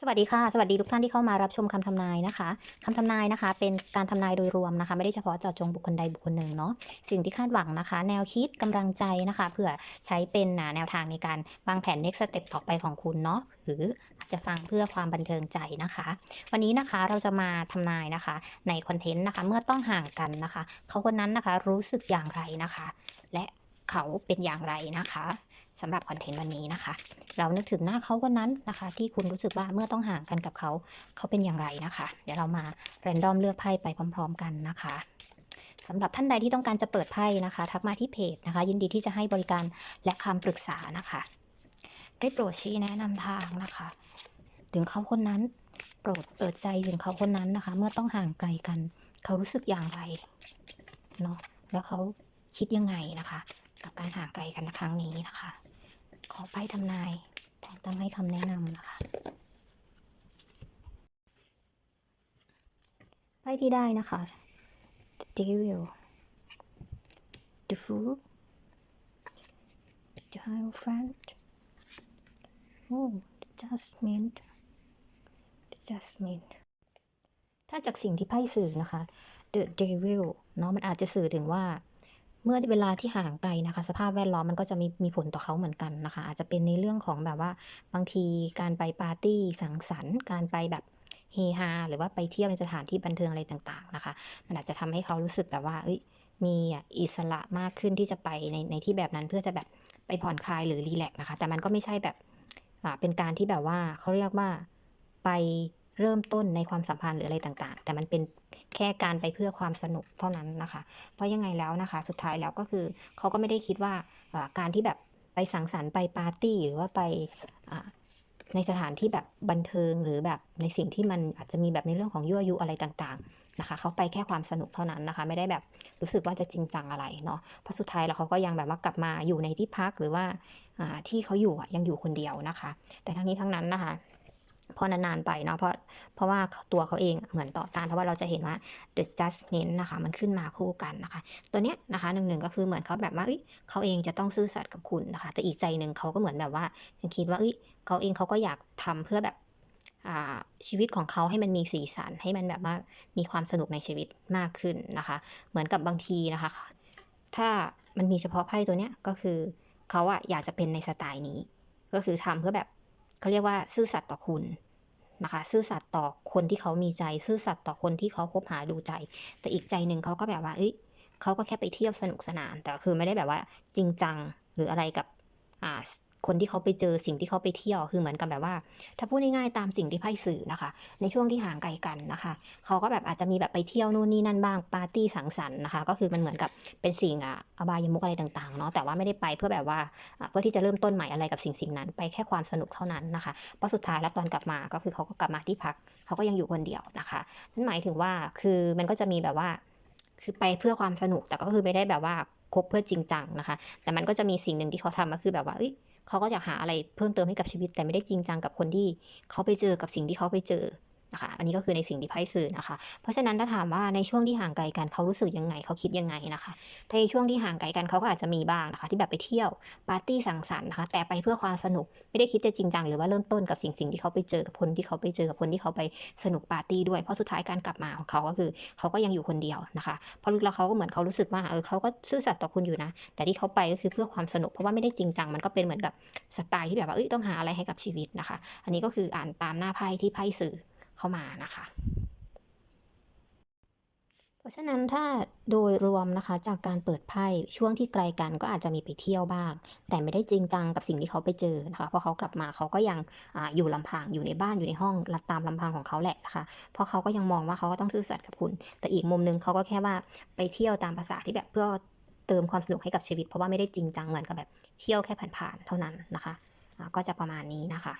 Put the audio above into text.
สวัสดีค่ะ สวัสดีทุกท่านที่เข้ามารับชมคำทำนายนะคะคำทำนายนะคะ เป็นการทำนายโดยรวมนะคะ ไม่ได้เฉพาะเจาะจงบุคคลใดบุคคลหนึ่งเนาะสิ่งที่คาดหวังนะคะ แนวคิดกำลังใจนะคะเผื่อใช้เป็นแนวทางในการวางแผน next step ต่อไปของคุณเนาะหรืออาจจะฟังเพื่อความบันเทิงใจนะคะ วันนี้นะคะเราจะมาทำนายนะคะ ในคอนเทนต์นะคะ เมื่อต้องห่างกันนะคะ เขาคนนั้นนะคะรู้สึกอย่างไรนะคะ และเขาเป็นอย่างไรนะคะ สำหรับคอนเทนต์วันนี้นะคะ เรานึกถึงหน้าเขาคนนั้นนะคะ ที่คุณรู้สึกว่าเมื่อต้องห่างกันกับเขา เขาเป็นอย่างไรนะคะ เดี๋ยวเรามาแรนดอมเลือกไพ่ไปพร้อม ๆ กันนะคะสำหรับท่านใดที่ต้องการจะเปิดไพ่นะคะ ทักมาที่เพจนะคะ ยินดีที่จะให้บริการและคำปรึกษานะคะได้โปรดชี้แนะนำทางนะคะ ถึงเขาคนนั้น โปรดเปิดใจถึงเขาคนนั้นนะคะ เมื่อต้องห่างไกลกัน เขารู้สึกอย่างไรเนาะแล้วเขา คิดยังไงนะคะ กับการห่างไกลกันครั้งนี้นะคะ ขอไพ่ทำนายพร้อมตั้งให้คำแนะนำนะคะไพ่ที่ได้นะคะ The Devil The Fool The Hierophant Oh The Judgment The Judgment ถ้าจากสิ่งที่ไพ่สื่อนะคะ The Devil เนาะมันอาจจะสื่อถึงว่า เมื่อเวลาที่ห่างไกลนะคะ สภาพแวดล้อมมันก็จะมีมีผลต่อเขาเหมือนกันนะคะ อาจจะเป็นในเรื่องของแบบว่าบางทีการไปปาร์ตี้สังสรรค์การไปแบบเฮฮาหรือว่าไปเที่ยวในสถานที่บันเทิงอะไรต่างๆนะคะ มันอาจจะทำให้เขารู้สึกแบบว่าเอ้ยมีอิสระมากขึ้นที่จะไปในในที่แบบนั้นเพื่อจะแบบไปผ่อนคลายหรือรีแลกซ์นะคะ แต่มันก็ไม่ใช่แบบเป็นการที่แบบว่าเขาเรียกว่าไป เริ่มต้นในความสัมพันธ์หรืออะไรต่างๆ แต่มันเป็นแค่การไปเพื่อความสนุกเท่านั้นนะคะ เพราะยังไงแล้วนะคะ สุดท้ายแล้วก็คือเขาก็ไม่ได้คิดว่าการที่แบบไปสังสรรค์ไปปาร์ตี้หรือว่าไปในสถานที่แบบบันเทิงหรือแบบในสิ่งที่มันอาจจะมีแบบในเรื่องของยั่วยุอะไรต่างๆนะคะเขาไปแค่ความสนุกเท่านั้นนะคะ ไม่ได้แบบรู้สึกว่าจะจริงจังอะไรเนาะเพราะสุดท้ายแล้วเขาก็ยังแบบว่ากลับมาอยู่ในที่พักหรือว่าที่เขาอยู่ยังอยู่คนเดียวนะคะ แต่ทั้งนี้ทั้งนั้นนะคะ พอนานๆไปเนาะเพราะเพราะว่าตัวเขาเองเหมือนต่อต้านเพราะว่าเราจะเห็นว่า the judgment นะคะมันขึ้นมาคู่กันนะคะ ตัวเนี้ยนะคะหนึ่งหนึ่งก็คือเหมือนเขาแบบว่าเอ้ยเขาเองจะต้องซื่อสัตย์กับคุณนะคะ แต่อีกใจหนึ่งเขาก็เหมือนแบบว่ายังคิดว่าเอ้ยเขาเองเขาก็อยากทำเพื่อแบบอ่าชีวิตของเขาให้มันมีสีสันให้มันแบบว่ามีความสนุกในชีวิตมากขึ้นนะคะ เหมือนกับบางทีนะคะ ถ้ามันมีเฉพาะไพ่ตัวเนี้ยก็คือเขาอะอยากจะเป็นในสไตล์นี้ ก็คือทำเพื่อแบบ เขาเรียกว่าซื่อสัตย์ต่อคุณนะคะ ซื่อสัตย์ต่อคนที่เขามีใจ ซื่อสัตย์ต่อคนที่เขาคบหาดูใจ แต่อีกใจหนึ่งเขาก็แบบว่าเอ้ยเขาก็แค่ไปเที่ยวสนุกสนาน แต่คือไม่ได้แบบว่าจริงจังหรืออะไรกับอ่า คนที่เขาไปเจอสิ่งที่เขาไปเที่ยวคือเหมือนกับแบบว่า ถ้าพูดง่ายๆตามสิ่งที่ไพ่สื่อนะคะ ในช่วงที่ห่างไกลกันนะคะเขาก็แบบอาจจะมีแบบไปเที่ยวนู่นนี่นั่นบ้างปาร์ตี้สังสรรค์นะคะ ก็คือมันเหมือนกับเป็นสิ่งอะอบายมุกอะไรต่างๆเนาะแต่ว่าไม่ได้ไปเพื่อแบบว่าเพื่อที่จะเริ่มต้นใหม่อะไรกับสิ่งสิ่งนั้น ไปแค่ความสนุกเท่านั้นนะคะเพราะสุดท้ายแล้วตอนกลับมาก็คือเขาก็กลับมาที่พักเขาก็ยังอยู่คนเดียวนะคะนั่นหมายถึงว่าคือมันก็จะมีแบบว่าคือไปเพื่อความสนุกแต่ก็คือไม่ได้แบบว่าคบเพื่อจริงจังนะคะ แต่มันก็จะมีสิ่งหนึ่งที่เขาทำก็คือแบบว่าเอ้ย เขาก็อยากหาอะไรเพิ่มเติมให้กับชีวิต แต่ไม่ได้จริงจังกับคนที่เขาไปเจอกับสิ่งที่เขาไปเจอ นะคะ อันนี้ก็คือในสิ่งที่ไพ่สื่อนะคะ เพราะฉะนั้นถ้าถามว่าในช่วงที่ห่างไกลกันเขารู้สึกยังไงเขาคิดยังไงนะคะถ้าในช่วงที่ห่างไกลกันเขาก็อาจจะมีบ้างนะคะ ที่แบบไปเที่ยวปาร์ตี้สังสรรค์นะคะ แต่ไปเพื่อความสนุกไม่ได้คิดจะจริงจังหรือว่าเริ่มต้นกับสิ่งสิ่งที่เขาไปเจอกับคนที่เขาไปเจอกับคนที่เขาไปสนุกปาร์ตี้ด้วยเพราะสุดท้ายการกลับมาของเขาก็คือเขาก็ยังอยู่คนเดียวนะคะเพราะลึกแล้วเขาก็เหมือนเขารู้สึกว่าเออเขาก็ซื่อสัตย์ต่อคุณอยู่นะ แต่ที่เขาไปก็คือเพื่อความสนุกเพราะว่าไม่ได้จริงจังมันก็เป็นเหมือนกับสไตล์ที่แบบว่าเอ้ยต้องหาอะไรให้กับชีวิตนะคะ อันนี้ก็คืออ่านตามหน้าไพ่ที่ไพ่สื่อ เข้ามานะคะ เพราะฉะนั้นถ้าโดยรวมนะคะจากการเปิดไพ่ช่วงที่ไกลกันก็อาจจะมีไปเที่ยวบ้าง แต่ไม่ได้จริงจังกับสิ่งที่เขาไปเจอนะคะเพราะเขากลับมาเขาก็ยังออยู่ลำพังอยู่ในบ้านอยู่ในห้องตามลำพังของเขาแหละนะคะเพราะเขาก็ยังมองว่าเขาก็ต้องซื่อสัตย์กับคุณ แต่อีกมุมนึงเขาก็แค่ว่าไปเที่ยวตามภาษาที่แบบเพื่อเติมความสนุกให้กับชีวิต เพราะว่าไม่ได้จริงจังเหมือนกับแบบเที่ยวแค่ผ่านๆเท่านั้นนะคะ ก็จะประมาณนี้นะคะ